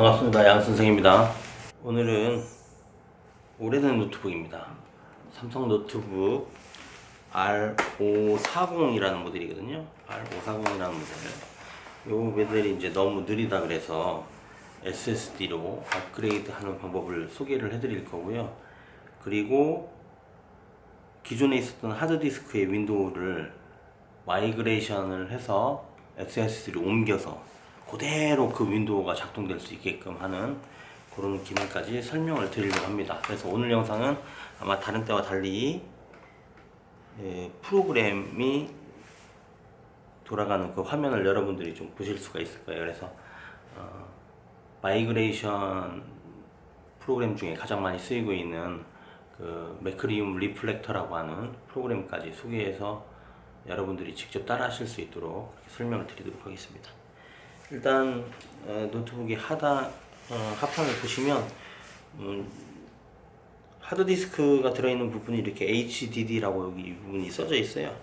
반갑습니다. 양 선생입니다. 오늘은 오래된 노트북입니다. 삼성 노트북 R540이라는 모델이거든요. R540이라는 모델. 이 모델이 이제 너무 느리다 그래서 SSD로 업그레이드 하는 방법을 소개를 해드릴 거고요. 그리고 기존에 있었던 하드디스크의 윈도우를 마이그레이션을 해서 SSD로 옮겨서 그대로 그 윈도우가 작동될 수 있게끔 하는 그런 기능까지 설명을 드리려고 합니다. 그래서 오늘 영상은 아마 다른 때와 달리 예, 프로그램이 돌아가는 그 화면을 여러분들이 좀 보실 수가 있을 거예요. 그래서 어, 마이그레이션 프로그램 중에 가장 많이 쓰이고 있는 그 매크리움 리플렉터라고 하는 프로그램까지 소개해서 여러분들이 직접 따라 하실 수 있도록 설명을 드리도록 하겠습니다. 일단 어, 노트북의 하단 어, 하판을 보시면 음, 하드디스크가 들어있는 부분이 이렇게 HDD라고 여기 이 부분이 써져 있어요.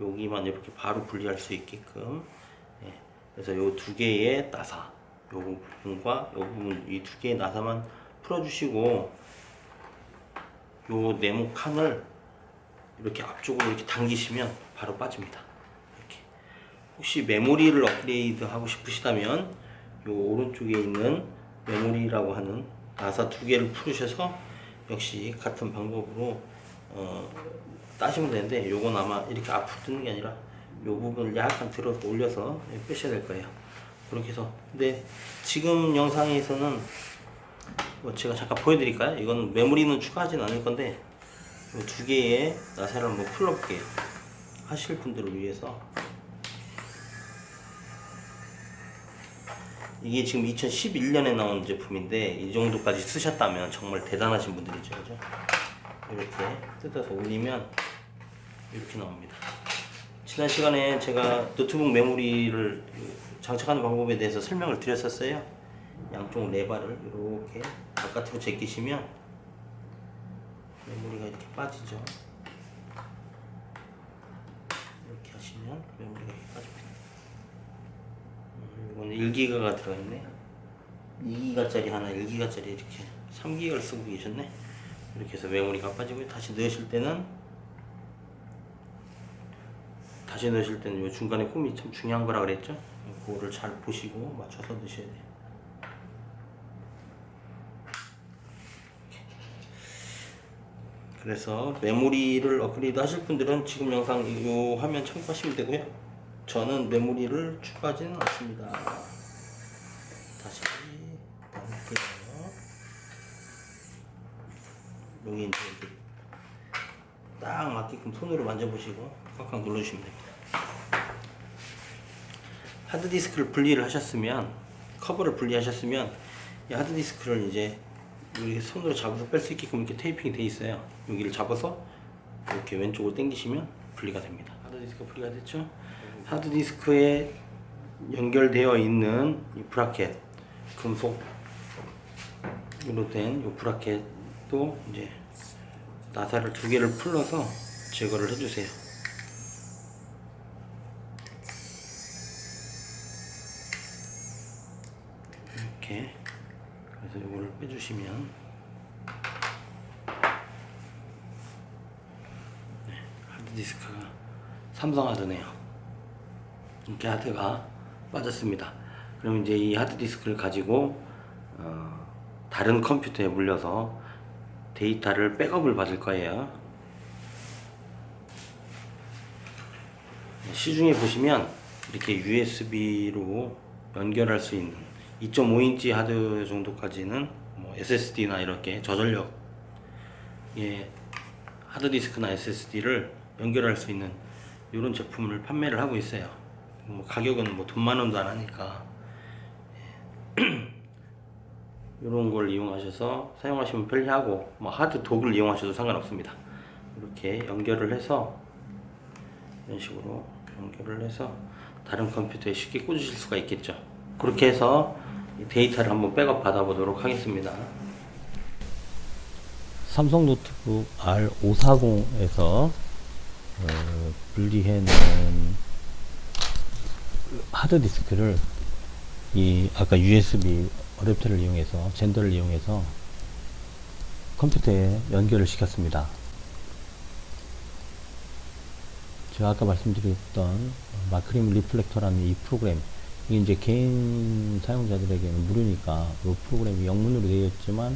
여기만 이렇게 바로 분리할 수 있게끔. 예, 그래서 요 두 개의 나사, 요 부분과 요 부분 이 두 개의 나사만 풀어주시고 요 네모 칸을 이렇게 앞쪽으로 이렇게 당기시면 바로 빠집니다. 혹시 메모리를 업그레이드 하고 싶으시다면 요 오른쪽에 있는 메모리라고 하는 나사 두 개를 풀으셔서 역시 같은 방법으로 어, 따시면 되는데 요건 아마 이렇게 앞으로 뜨는 게 아니라 요 부분을 약간 들어서 올려서 빼셔야 될 거예요. 그렇게 해서 근데 지금 영상에서는 뭐 제가 잠깐 보여드릴까요? 이건 메모리는 추가하진 않을 건데 이두 개의 나사를 한번 풀어볼게요. 하실 분들을 위해서 이게 지금 2011년에 나온 제품인데 이 정도까지 쓰셨다면 정말 대단하신 분들이죠, 그죠? 이렇게 뜯어서 올리면 이렇게 나옵니다. 지난 시간에 제가 노트북 메모리를 장착하는 방법에 대해서 설명을 드렸었어요. 양쪽 레바를 이렇게 바깥으로 제끼시면 메모리가 이렇게 빠지죠. 이렇게 하시면 메모리가 이렇게 빠집니다. 음, 이거는 1기가가 들어있네. 2기가짜리 하나, 1기가짜리 이렇게 3기가를 쓰고 계셨네. 이렇게 해서 메모리가 빠지고 다시 넣으실 때는 다시 넣으실 때는 요 중간에 홈이 참 중요한 거라 그랬죠. 그거를 잘 보시고 맞춰서 넣으셔야 돼요. 그래서 메모리를 업그레이드 하실 분들은 지금 영상 이 화면 참고하시면 되고요. 저는 메모리를 추가하지는 않습니다. 다시 담을게요. 여기 이제 딱 맞게끔 손으로 만져보시고 꽉꽉 눌러주시면 됩니다. 하드디스크를 분리를 하셨으면 커버를 분리하셨으면 이 하드디스크를 이제 이렇게 손으로 잡아서 뺄 수 있게끔 이렇게 테이핑이 돼 있어요. 여기를 잡아서 이렇게 왼쪽으로 당기시면 분리가 됩니다. 하드디스크 분리가 됐죠? 하드디스크에 연결되어 있는 이 브라켓 금속으로 된 이 브라켓도 이제 나사를 두 개를 풀러서 제거를 해주세요. 이렇게 그래서 이거를 빼주시면 네, 하드디스크가 삼성 하드네요. 이렇게 하드가 빠졌습니다. 그럼 이제 이 하드디스크를 가지고 어, 다른 컴퓨터에 물려서 데이터를 백업을 받을 거예요. 시중에 보시면 이렇게 USB로 연결할 수 있는 2.5인치 하드 정도까지는 뭐 SSD나 이렇게 저전력 예, 하드디스크나 SSD를 연결할 수 있는 이런 제품을 판매를 하고 있어요. 뭐 가격은 뭐 돈만 원도 안 하니까 이런 걸 이용하셔서 사용하시면 편리하고 뭐 하드 독을 이용하셔도 상관없습니다. 이렇게 연결을 해서 이런 식으로 연결을 해서 다른 컴퓨터에 쉽게 꽂으실 수가 있겠죠. 그렇게 해서 이 데이터를 한번 백업 받아보도록 하겠습니다. 삼성 노트북 R540에서 어, 분리해 놓은 하드디스크를 이 아까 USB 어댑터를 이용해서 젠더를 이용해서 컴퓨터에 연결을 시켰습니다. 제가 아까 말씀드렸던 마크림 리플렉터라는 이 프로그램 이게 이제 개인 사용자들에게는 무료니까 이 프로그램이 영문으로 되어 있지만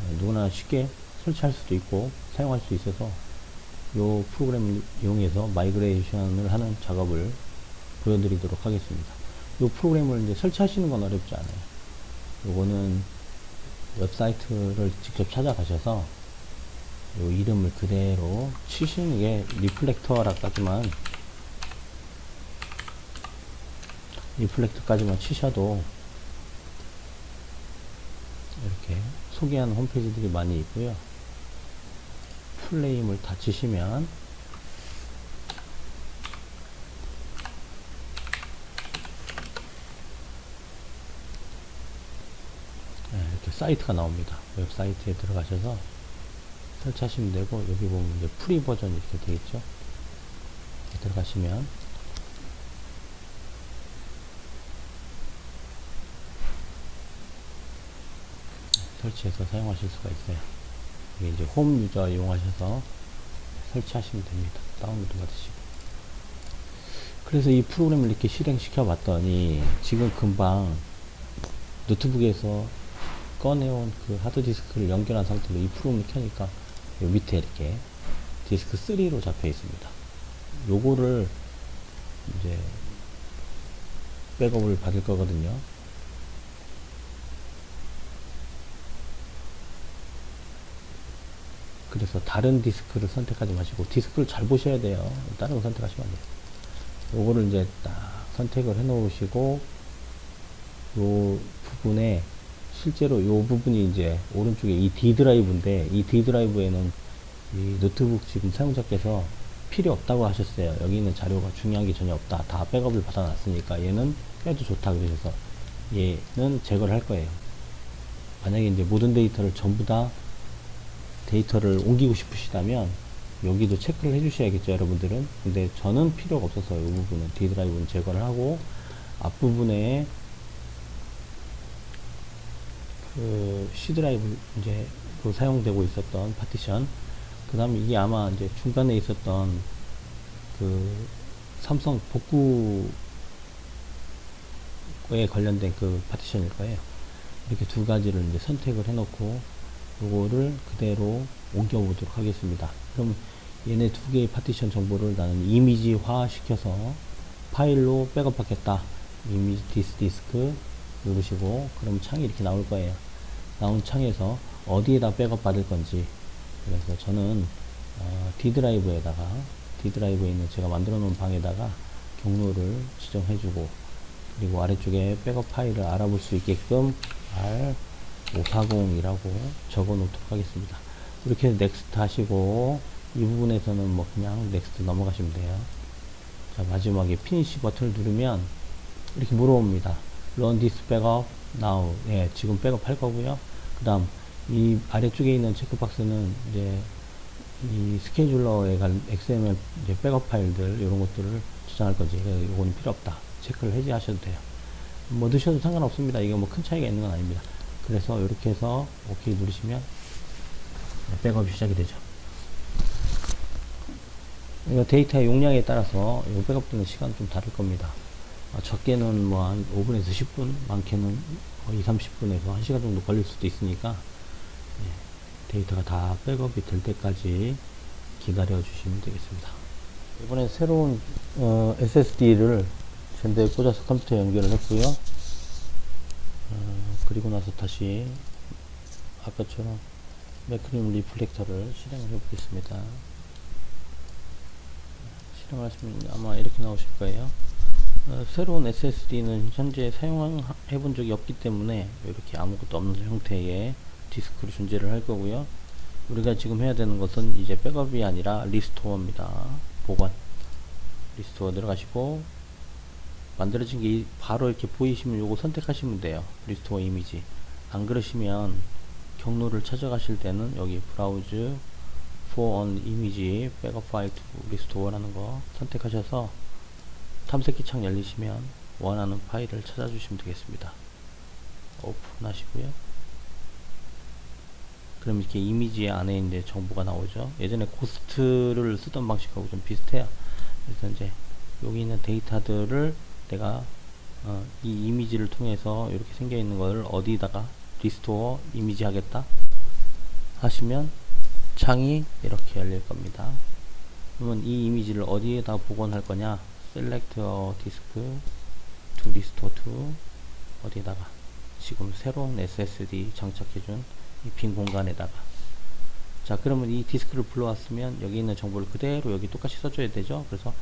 어, 누구나 쉽게 설치할 수도 있고 사용할 수 있어서 이 프로그램을 이용해서 마이그레이션을 하는 작업을 보여드리도록 하겠습니다. 이 프로그램을 이제 설치하시는 건 어렵지 않아요. 요거는 웹사이트를 직접 찾아가셔서 요 이름을 그대로 치시는 게 리플렉터라까지만 리플렉터까지만 치셔도 이렇게 소개하는 홈페이지들이 많이 있고요. 풀네임을 다 치시면 네, 이렇게 사이트가 나옵니다. 웹사이트에 들어가셔서 설치하시면 되고 여기 보면 이제 프리 버전 이렇게. 이렇게 들어가시면 설치해서 사용하실 수가 있어요. 이게 이제 홈 유저 이용하셔서 설치하시면 됩니다. 다운로드 받으시고. 그래서 이 프로그램을 이렇게 실행시켜 봤더니 지금 금방 노트북에서 꺼내온 그 하드디스크를 연결한 상태로 이 프로그램을 켜니까 요 밑에 이렇게 디스크 3로 잡혀 있습니다. 요거를 이제 백업을 받을 거거든요. 그래서 다른 디스크를 선택하지 마시고 디스크를 잘 보셔야 돼요. 다른 거 선택하시면 안 돼요. 요거를 이제 딱 선택을 해 놓으시고 요 부분에 실제로 요 부분이 이제 오른쪽에 이 D 드라이브인데 이 D 드라이브에는 이 노트북 지금 사용자께서 필요 없다고 하셨어요. 여기 있는 자료가 중요한 게 전혀 없다. 다 백업을 받아놨으니까 얘는 빼도 좋다 그러셔서 얘는 제거를 할 거예요. 만약에 이제 모든 데이터를 전부 다 데이터를 옮기고 싶으시다면 여기도 체크를 해 주셔야겠죠 여러분들은 근데 저는 필요가 없어서 이 부분은 D 드라이브는 제거를 하고 앞부분에 그 C 드라이브 이제 그 사용되고 있었던 파티션 그 다음에 이게 아마 이제 중간에 있었던 그 삼성 복구에 관련된 그 파티션일 거예요 이렇게 두 가지를 이제 선택을 해 놓고 요거를 그대로 옮겨 보도록 하겠습니다. 그럼 얘네 두 개의 파티션 정보를 나는 이미지화 시켜서 파일로 백업하겠다. 이미지 디스 디스크 누르시고 그럼 창이 이렇게 나올 거예요. 나온 창에서 어디에다 백업 받을 건지 그래서 저는 어, D 드라이브에다가 D 드라이브에 있는 제가 만들어 놓은 방에다가 경로를 지정해 주고 그리고 아래쪽에 백업 파일을 알아볼 수 있게끔 R 540이라고 적어 놓도록 하겠습니다. 이렇게 넥스트 하시고 이 부분에서는 뭐 그냥 넥스트 넘어가시면 돼요. 자 마지막에 피니시 버튼을 누르면 이렇게 물어봅니다. Run this backup now. 예, 지금 백업 할 거고요. 그 다음 이 아래쪽에 있는 체크박스는 이제 이 스케줄러에 간 XML 이제 백업 파일들 이런 것들을 저장할 거지. 이거는 필요 없다. 체크를 해제하셔도 돼요. 뭐 넣으셔도 상관없습니다. 이게 뭐 큰 차이가 있는 건 아닙니다. 그래서 이렇게 해서 OK 누르시면 백업이 시작이 되죠. 이거 데이터의 용량에 따라서 이 백업되는 시간 좀 다를 겁니다. 어, 적게는 뭐 한 5분에서 10분, 많게는 거의 30분에서 1시간 정도 걸릴 수도 있으니까 예, 데이터가 다 백업이 될 때까지 기다려 주시면 되겠습니다. 이번에 새로운 어, SSD를 젠더에 꽂아서 컴퓨터에 연결을 했고요. 어, 그리고 나서 다시 아까처럼 매크림 리플렉터를 실행을 해 보겠습니다. 실행하시면 아마 이렇게 나오실 거예요. 어, 새로운 SSD는 현재 사용해 본 적이 없기 때문에 이렇게 아무것도 없는 형태의 디스크를 존재를 할 거고요. 우리가 지금 해야 되는 것은 이제 백업이 아니라 리스토어입니다. 보관. 리스토어 들어가시고 만들어진 게 이- 바로 이렇게 보이시면 요거 선택하시면 돼요. 리스토어 이미지. 안 그러시면 경로를 찾아가실 때는 여기 브라우즈 for on image backup file to restore라는 거 선택하셔서 탐색기 창 열리시면 원하는 파일을 찾아주시면 되겠습니다. 오픈하시고요. 그럼 이렇게 이미지 안에 이제 정보가 나오죠. 예전에 고스트를 쓰던 방식하고 좀 비슷해요. 그래서 이제 여기 있는 데이터들을 내가 어, 이 이미지를 통해서 이렇게 생겨 있는 걸 어디다가 리스토어 이미지 하겠다 하시면 창이 이렇게 열릴 겁니다. 그러면 이 이미지를 어디에다 복원할 거냐? Select disk to restore to 어디에다가? 지금 새로운 SSD 장착해준 이 빈 공간에다가. 자 그러면 이 디스크를 불러왔으면 여기 있는 정보를 그대로 여기 똑같이 써줘야 되죠? 그래서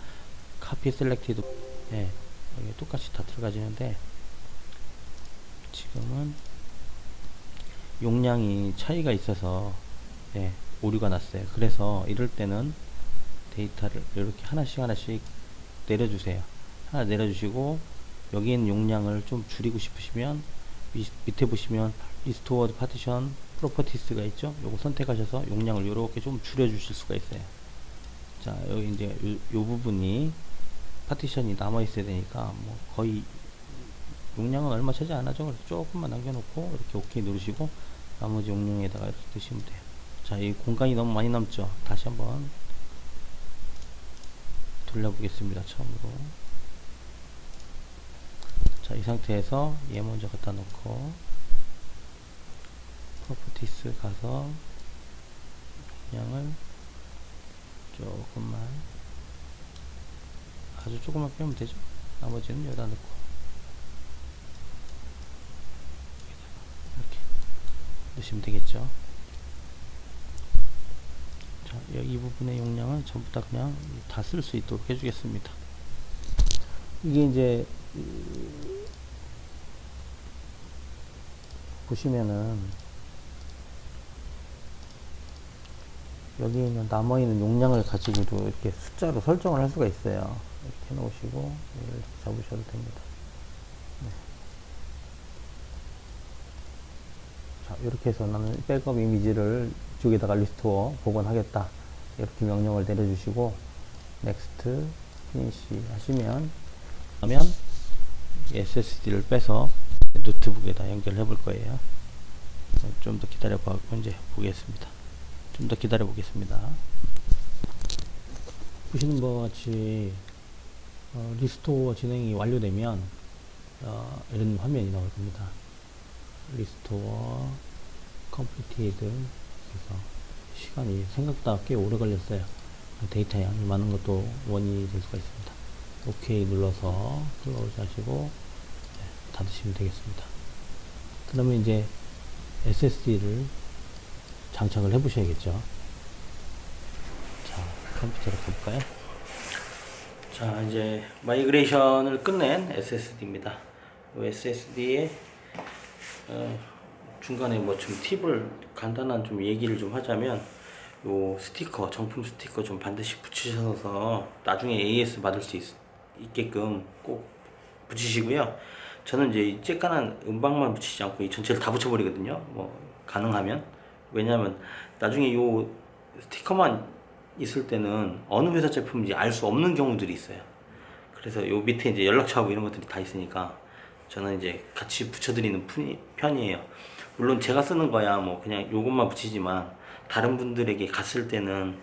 copy selected 예, 여기 똑같이 다 들어가지는데 지금은 용량이 차이가 있어서 예, 오류가 났어요. 그래서 이럴 때는 데이터를 이렇게 하나씩 하나씩 내려주세요. 하나 내려주시고 여기 있는 용량을 좀 줄이고 싶으시면 위, 밑에 보시면 리스토어드 파티션 프로퍼티스가 있죠? 요거 선택하셔서 용량을 이렇게 좀 줄여 주실 수가 있어요. 자 여기 이제 요, 요 부분이 파티션이 남아 있어야 되니까 뭐 거의 용량은 얼마 차지 안 하죠? 그래서 조금만 남겨놓고 이렇게 오케이 누르시고 나머지 용량에다가 이렇게 드시면 돼요. 자 이 공간이 너무 많이 남죠? 다시 한번 돌려보겠습니다 처음으로. 자 이 상태에서 얘 먼저 갖다 놓고 프로퍼티스 가서 용량을 조금만 아주 조금만 빼면 되죠? 나머지는 여기다 넣고. 이렇게. 넣으시면 되겠죠 자, 이 부분의 용량은 전부 다 그냥 다 쓸 수 있도록 해주겠습니다 이게 이제 이- 보시면은 여기 있는 남아있는 용량을 가지고도 이렇게 숫자로 설정을 할 수가 있어요. 이렇게 해놓으시고 잡으셔도 됩니다. 네. 자, 이렇게 해서 나는 백업 이미지를 이쪽에다가 리스토어 복원하겠다. 이렇게 명령을 내려주시고 next finish 하시면 하면 SSD를 빼서 노트북에다 연결해 볼 거예요. 좀 더 기다려 봐 이제 보겠습니다. 좀 더 기다려 보겠습니다. 보시는 바와 같이 어, 리스토어 진행이 완료되면 어, 이런 화면이 나올 겁니다. 리스토어 completed 그래서 시간이 생각보다 꽤 오래 걸렸어요. 데이터 양이 많은 것도 원인이 될 수가 있습니다. 오케이 눌러서 클로즈 하시고 네, 닫으시면 되겠습니다. 그러면 이제 SSD를 장착을 해 보셔야겠죠. 자, 컴퓨터로 가볼까요? 자 이제 마이그레이션을 끝낸 SSD입니다. SSD에 어, 중간에 뭐 좀 팁을 간단한 좀 얘기를 좀 하자면 요 스티커 정품 스티커 좀 반드시 붙이셔서 나중에 AS 받을 수 있, 있게끔 꼭 붙이시고요. 저는 이제 이 쬐깐한 음방만 붙이지 않고 이 전체를 다 붙여버리거든요. 뭐 가능하면 왜냐하면 나중에 요 스티커만 있을 때는 어느 회사 제품인지 알 수 없는 경우들이 있어요. 그래서 요 밑에 이제 연락처하고 이런 것들이 다 있으니까 저는 이제 같이 붙여드리는 편이에요. 물론 제가 쓰는 거야 뭐 그냥 요것만 붙이지만 다른 분들에게 갔을 때는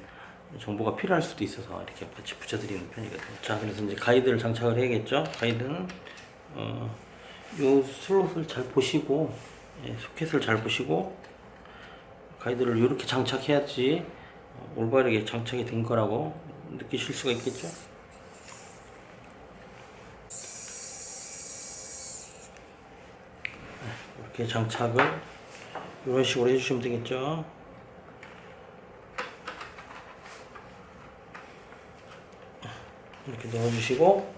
정보가 필요할 수도 있어서 이렇게 같이 붙여드리는 편이거든요. 자 그래서 이제 가이드를 장착을 해야겠죠. 가이드는 어, 요 슬롯을 잘 보시고 예, 소켓을 잘 보시고 가이드를 이렇게 장착해야지 어, 올바르게 장착이 된 거라고 느끼실 수가 있겠죠. 이렇게 장착을 이런 식으로 해주시면 되겠죠. 이렇게 넣어주시고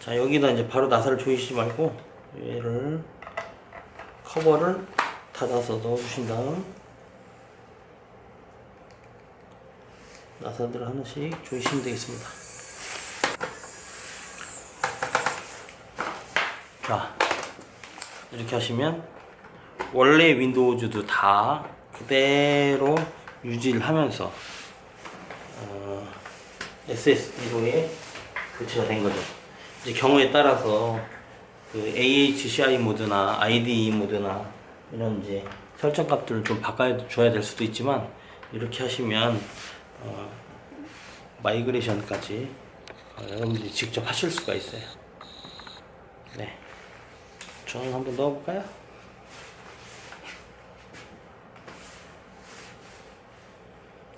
자 여기다 이제 바로 나사를 조이시지 말고 얘를 커버를 닫아서 넣어주신 다음 나사들 하나씩 조이시면 되겠습니다. 자 이렇게 하시면 원래 윈도우즈도 다 그대로 유지를 하면서 어, SSD로에 교체가 된 거죠. 이제 경우에 따라서 그 AHCI 모드나 IDE 모드나 이런 이제 설정 값들을 좀 바꿔줘야 될 수도 있지만 이렇게 하시면 어, 마이그레이션까지 어, 여러분들이 직접 하실 수가 있어요. 네, 저는 한번 넣어볼까요?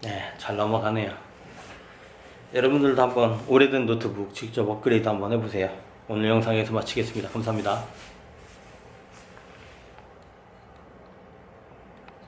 네, 잘 넘어가네요. 여러분들도 한번 오래된 노트북 직접 업그레이드 한번 해보세요. 오늘 영상에서 마치겠습니다. 감사합니다.